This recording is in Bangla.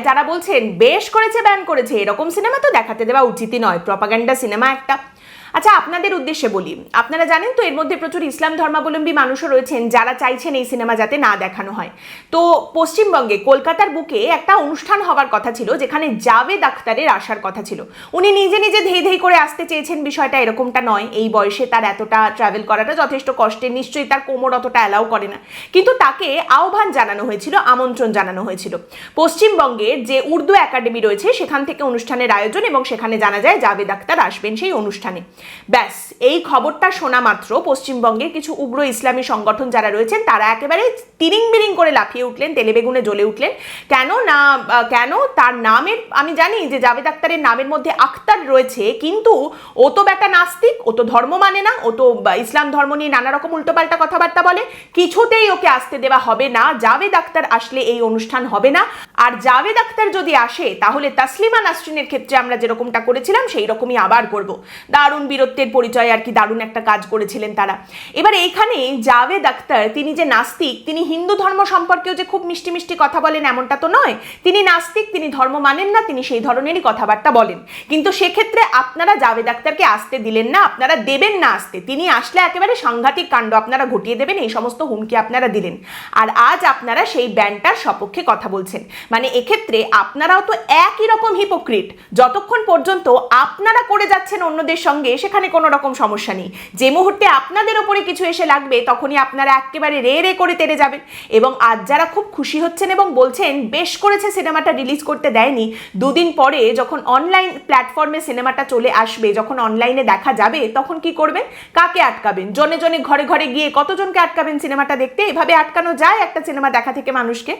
যারা বলছেন, বেশ করেছে, ব্যান করেছে, এরকম সিনেমা তো দেখাতে দেওয়া উচিতই নয়। প্রপাগান্ডা সিনেমা একটা। আচ্ছা আপনাদের উদ্দেশ্যে বলি। আপনারা জানেন তো, এর মধ্যে প্রচুর ইসলাম ধর্মাবলম্বী মানুষও রয়েছেন যারা চাইছেন এই সিনেমা যাতে না দেখানো হয়। তো পশ্চিমবঙ্গে কলকাতার বুকে একটা অনুষ্ঠান হওয়ার কথা ছিল, যেখানে জাভেদ আখতারের আসার কথা ছিল। উনি নিজে নিজে ধেই ধেই করে আসতে চেয়েছেন, বিষয়টা এরকমটা নয়। এই বয়সে তার এতটা ট্রাভেল করাটা যথেষ্ট কষ্টের। নিশ্চয়ই তার কোমর অতটা অ্যালাউ করে না। কিন্তু তাকে আহ্বান জানানো হয়েছিল, আমন্ত্রণ জানানো হয়েছিল। পশ্চিমবঙ্গের যে উর্দু একাডেমি রয়েছে, সেখান থেকে অনুষ্ঠানের আয়োজন এবং সেখানে জানা যায়, জাভেদ আখতার আসবেন সেই অনুষ্ঠানে। ব্যাস, এই খবরটা শোনা মাত্র। পশ্চিমবঙ্গের কিছু উগ্র ইসলামী সংগঠন যারা রয়েছেন, তারা একেবারে তিরিং বিরিং করে লাফিয়ে উঠলেন, তেলে বেগুনে জ্বলে উঠলেন। কেন না কেন তার নামের, আমি জানি যে জাভেদ আক্তারের নামের মধ্যে আক্তার রয়েছে, কিন্তু ও তো বেটা নাস্তিক, ও তো ধর্ম মানে না, ও তো ইসলাম ধর্ম নিয়ে নানা রকম উল্টোপাল্টা কথাবার্তা বলে। কিছুতেই ওকে আসতে দেওয়া হবে না, জাভেদ আক্তার আসলে এই অনুষ্ঠান হবে না। আর জাভেদ আক্তার যদি আসে, তাহলে তাসলিমা নাসরিনের ক্ষেত্রে আমরা যেরকমটা করেছিলাম সেই রকমই আবার করব। দারুণ বীরত্বের পরিচয় আর কি দারুণ একটা কাজ করেছিলেন তারা। এবার এইখানে জাভেদ আখতার, তিনি যে নাস্তিক, তিনি হিন্দু ধর্ম সম্পর্কেও যে খুব মিষ্টি মিষ্টি কথা বলেন এমনটা তো নয়। তিনি নাস্তিক, তিনি ধর্ম মানেন না, তিনি সেই ধরনেরই কথাবার্তা বলেন। কিন্তু সেক্ষেত্রে আপনারা জাভেদ আখতারকে আসতে দিলেন না, আপনারা দেবেন না আসতে। তিনি আসলে একেবারে সাংঘাতিক কাণ্ড আপনারা ঘটিয়ে দেবেন, এই সমস্ত হুমকি আপনারা দিলেন। আর আজ আপনারা সেই ব্যান্ডটার সপক্ষে কথা বলছেন। মানে এক্ষেত্রে আপনারাও তো একই রকম হিপোক্রিট যতক্ষণ পর্যন্ত আপনারা করে যাচ্ছেন অন্যদের সঙ্গে সেখানে কোনো রকম সমস্যা নেই। যে মুহূর্তে আপনাদের ওপরে কিছু এসে লাগবে, তখনই আপনারা একেবারে রে রে করে তেড়ে যাবেন। এবং আজ যারা খুব খুশি হচ্ছেন এবং বলছেন, বেশ করেছে সিনেমাটা রিলিজ করতে দেয়নি। দুদিন পরে যখন অনলাইন প্ল্যাটফর্মে সিনেমাটা চলে আসবে, যখন অনলাইনে দেখা যাবে, তখন কি করবেন? কাকে আটকাবেন? জনে জনে ঘরে ঘরে গিয়ে কতজনকে আটকাবেন সিনেমাটা দেখতে? এভাবে আটকানো যায় একটা সিনেমা দেখা থেকে মানুষকে?